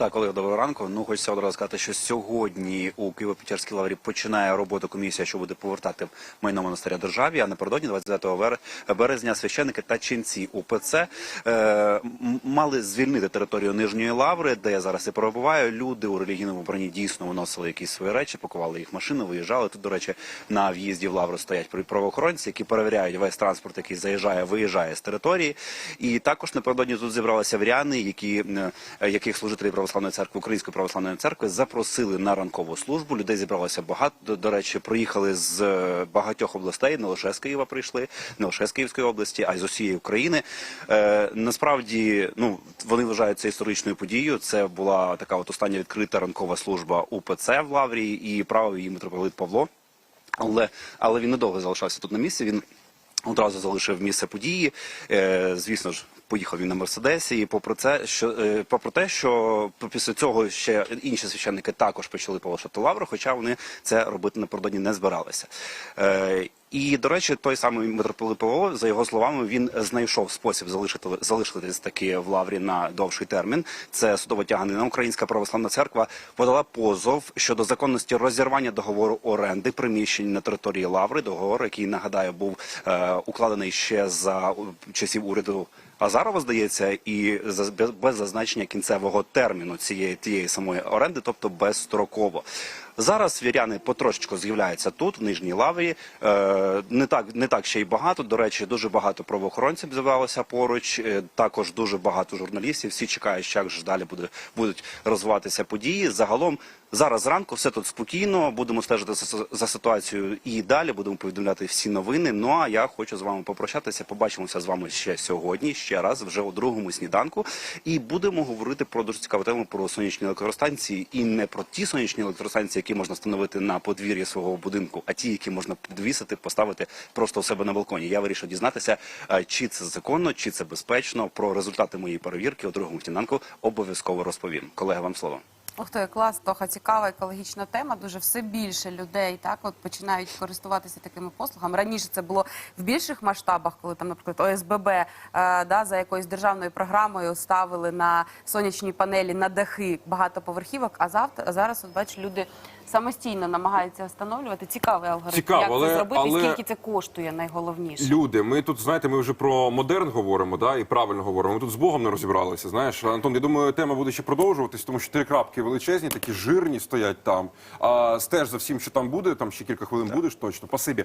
Так, Олег, доброго ранку. Ну, хочеться одразу сказати, що сьогодні у Києво-Печерській лаврі починає роботу комісія, що буде повертати майно монастиря державі. А напередодні 29 вер- березня священники та ченці УПЦ е, мали звільнити територію Нижньої лаври, де я зараз і перебуваю. Люди у релігійному вбранні дійсно виносили якісь свої речі, пакували їх в машину, виїжджали. Тут, до речі, на в'їзді в лавру стоять правоохоронці, які перевіряють весь транспорт, який заїжджає, виїжджає з території. І також напередодні тут зібралися вряни, які е, яких служителі православної церкви Української православної церкви запросили на ранкову службу. Людей зібралося багато. До, речі, приїхали з е, багатьох областей, не лише з Києва прийшли, не лише з Київської області, а й з усієї України. Е, насправді, ну вони вважають це історичною подією. Це була така от остання відкрита ранкова служба УПЦ в Лаврі і правив її митрополит Павло. Але, але він недовго залишався тут на місці. Він одразу залишив місце події. Е, звісно ж, поїхав він на мерседесі. І попри це, що е, попри те, що після цього ще інші священники також почали полишати лавру, хоча вони це робити напередодні не збиралися. Е, і до речі, той самий митрополит Павло, за його словами, він знайшов спосіб залишити залишитись таки в лаврі на довший термін. Це судова тяганина. Українська православна церква подала позов щодо законності розірвання договору оренди приміщень на території лаври. Договор, який нагадаю, був е, укладений ще за часів уряду. Азарова, здається, і без зазначення кінцевого терміну цієї тієї самої оренди, тобто безстроково. Зараз віряни потрошечку з'являються тут, в нижній лаврі. Е, не так не так ще й багато. До речі, дуже багато правоохоронців з'являлося поруч. Е, також дуже багато журналістів. Всі чекають, як ж далі буде будуть розвиватися події. Загалом зараз зранку все тут спокійно. Будемо стежити за, ситуацією і далі. Будемо повідомляти всі новини. Ну а я хочу з вами попрощатися. Побачимося з вами ще сьогодні, ще раз, вже у другому сніданку. І будемо говорити про дуже цікаву тему про сонячні електростанції і не про ті сонячні електростанції, які можна встановити на подвір'ї свого будинку, а ті, які можна підвісити, поставити просто у себе на балконі. Я вирішив дізнатися, е, чи це законно, чи це безпечно. Про результати моєї перевірки у другому сніданку обов'язково розповім. Колеги, вам слово. Ух ти, клас, Тоха, цікава екологічна тема. Дуже все більше людей так от починають користуватися такими послугами. Раніше це було в більших масштабах, коли там, наприклад, ОСББ е, да, за якоюсь державною програмою ставили на сонячні панелі на дахи багатоповерхівок. А завтра а зараз, от бачиш, люди самостійно намагаються встановлювати. Цікавий алгоритм. Цікаво, як але- це зробити, але- скільки це коштує, найголовніше. Люди, ми тут знаєте, ми вже про модерн говоримо, да, і правильно говоримо. Ми тут з Богом не розібралися. Знаєш, Антон, я думаю, тема буде ще продовжуватись, тому що три крапки величезні, такі жирні стоять там. А стеж за всім, що там буде, там ще кілька хвилин будеш точно. Спасибі.